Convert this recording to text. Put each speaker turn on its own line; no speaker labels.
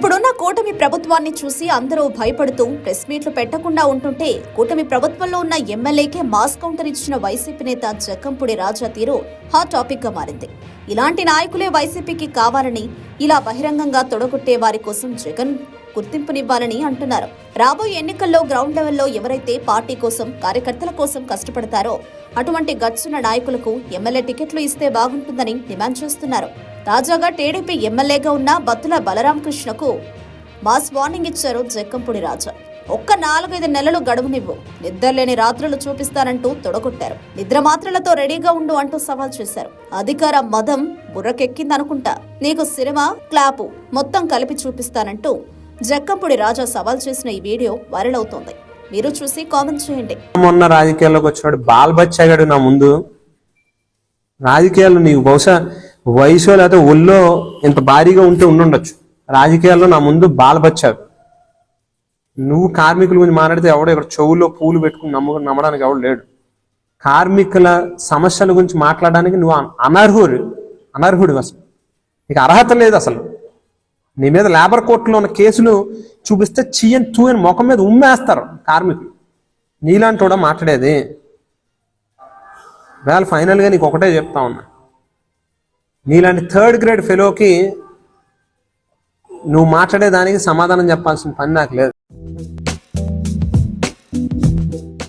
ఇప్పుడున్న కూటమి ప్రభుత్వాన్ని చూసి అందరూ భయపడుతూ ప్రెస్ మీట్లు పెట్టకుండా ఉంటుంటే కూటమి ప్రభుత్వంలో ఉన్న ఎమ్మెల్యేకే మాస్ కౌంటర్ ఇచ్చిన వైసీపీ నేత జక్కంపుడి రాజా తీరు హాట్ టాపిక్గా మారింది. ఇలాంటి నాయకులే వైసీపీకి కావాలని ఇలా బహిరంగంగా తొడగొట్టే వారి కోసం జగన్ గుర్తింపునివ్వాలని అంటున్నారు. రాబోయే ఎన్నికల్లో గ్రౌండ్ లెవెల్లో ఎవరైతే పార్టీ కోసం కార్యకర్తల కోసం కష్టపడతారో అటువంటి గచ్చున్న నాయకులకు ఎమ్మెల్యే టికెట్లు ఇస్తే బాగుంటుందని డిమాండ్ చేస్తున్నారు. తాజాగా టీడీపీ ఎమ్మెల్యేగా ఉన్న బత్తుల బలరామకృష్ణకు మాస్ వార్నింగ్ ఇచ్చారు జక్కంపూడి రాజా. ఒక్క నాలుగైదు నెలలు గడువునివ్వు. నిద్రలేని రాత్రులు చూపిస్తానంటూ తొడగొట్టారు. నిద్ర మాత్రలతో రెడీగా ఉండు అంటూ సవాల్ చేశారు. అధికార మదం బుర్రకెక్కిందనుకుంటా. నీకు సినిమా క్లాపు మొత్తం కలిపి చూపిస్తానంటూ జక్కంపూడి రాజా సవాల్ చేసిన ఈ వీడియో వైరల్ అవుతోంది. మీరు చూసి కామెంట్ చేయండి.
మొన్న రాజకీయాల్లోకి వచ్చినాడు బాల్ బచ్చాగాడు నా ముందు. రాజకీయాలు నీకు బహుశా వయసు లేకపోతే ఒళ్ళో ఇంత భారీగా ఉంటే ఉండుండొచ్చు. రాజకీయాల్లో నా ముందు బాల్ నువ్వు కార్మికుల గురించి మాట్లాడితే ఎవడో ఇక్కడ చెవుల్లో పూలు పెట్టుకుని నమ్ము నమ్మడానికి ఎవడు లేడు. కార్మికుల సమస్యల గురించి మాట్లాడడానికి నువ్వు అనర్హుడు అనర్హుడు అసలు. నీకు అర్హత లేదు అసలు. నీ మీద లేబర్ కోర్టులో ఉన్న కేసులు చూపిస్తే చీయని తూయని ముఖం మీద ఉమ్మేస్తారు కార్మికులు. నీలాంటి కూడా మాట్లాడేది. వేళ ఫైనల్గా నీకు ఒకటే చెప్తా ఉన్నా. నీలాంటి థర్డ్ గ్రేడ్ ఫెలోకి నువ్వు మాట్లాడేదానికి సమాధానం చెప్పాల్సిన పని నాకు లేదు.